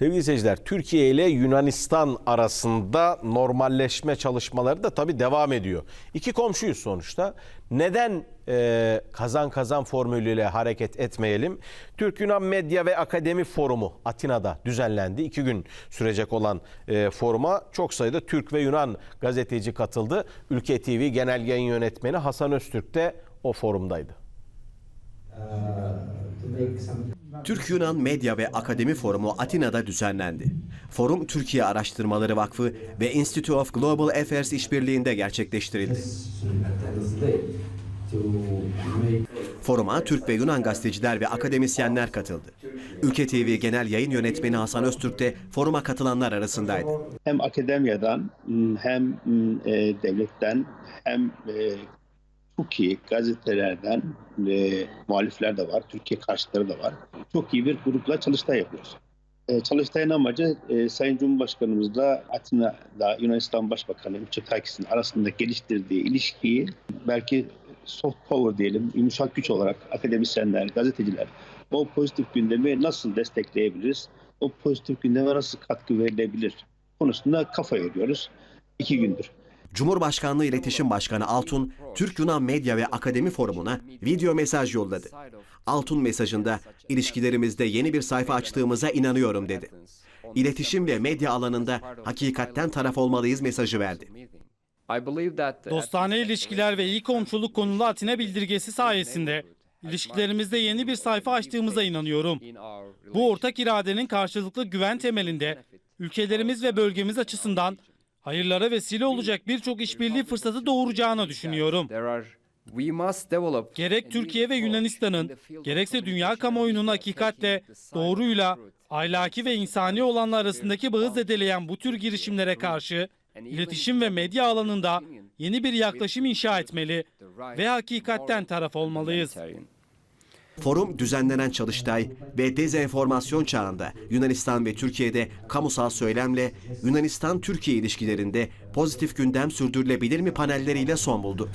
Sevgili seyirciler, Türkiye ile Yunanistan arasında normalleşme çalışmaları da tabii devam ediyor. İki komşuyuz sonuçta. Neden e, kazan kazan formülüyle hareket etmeyelim? Türk-Yunan Medya ve Akademi Forumu Atina'da düzenlendi. İki gün sürecek olan e, foruma çok sayıda Türk ve Yunan gazeteci katıldı. Ülke TV Genel Yayın Yönetmeni Hasan Öztürk de o forumdaydı. Türk-Yunan Medya ve Akademi Forumu Atina'da düzenlendi. Forum Türkiye Araştırmaları Vakfı ve Institute of Global Affairs işbirliğinde gerçekleştirildi. Foruma Türk ve Yunan gazeteciler ve akademisyenler katıldı. Ülke TV Genel Yayın Yönetmeni Hasan Öztürk de foruma katılanlar arasındaydı. hem akademyadan hem e, devletten hem e, çok iyi gazetelerden e, muhalifler de var, Türkiye karşıtları da var. Çok iyi bir grupla çalıştay yapıyoruz. E, çalıştayın amacı e, Sayın Cumhurbaşkanımızla Atina'da Yunanistan Başbakanı Mitsotakis'in arasında geliştirdiği ilişkiyi belki soft power diyelim, yumuşak güç olarak akademisyenler, gazeteciler o pozitif gündemi nasıl destekleyebiliriz? O pozitif gündeme nasıl katkı verilebilir? konusunda kafa yoruyoruz. iki gündür. Cumhurbaşkanlığı İletişim Başkanı Altun, Türk-Yunan Medya ve Akademi Forumu'na video mesaj yolladı. Altun mesajında ilişkilerimizde yeni bir sayfa açtığımıza inanıyorum dedi. İletişim ve medya alanında hakikatten taraf olmalıyız mesajı verdi. Dostane ilişkiler ve iyi komşuluk konulu Atina bildirgesi sayesinde ilişkilerimizde yeni bir sayfa açtığımıza inanıyorum. Bu ortak iradenin karşılıklı güven temelinde ülkelerimiz ve bölgemiz açısından hayırlara vesile olacak birçok işbirliği fırsatı doğuracağını düşünüyorum. Gerek Türkiye ve Yunanistan'ın, gerekse dünya kamuoyunun hakikatle, doğruyla, ahlaki ve insani olanlar arasındaki bağı zedeleyen bu tür girişimlere karşı iletişim ve medya alanında yeni bir yaklaşım inşa etmeli ve hakikatten taraf olmalıyız. Forum düzenlenen çalıştay ve dezenformasyon çağında Yunanistan ve Türkiye'de kamusal söylemle Yunanistan-Türkiye ilişkilerinde pozitif gündem sürdürülebilir mi panelleriyle son buldu.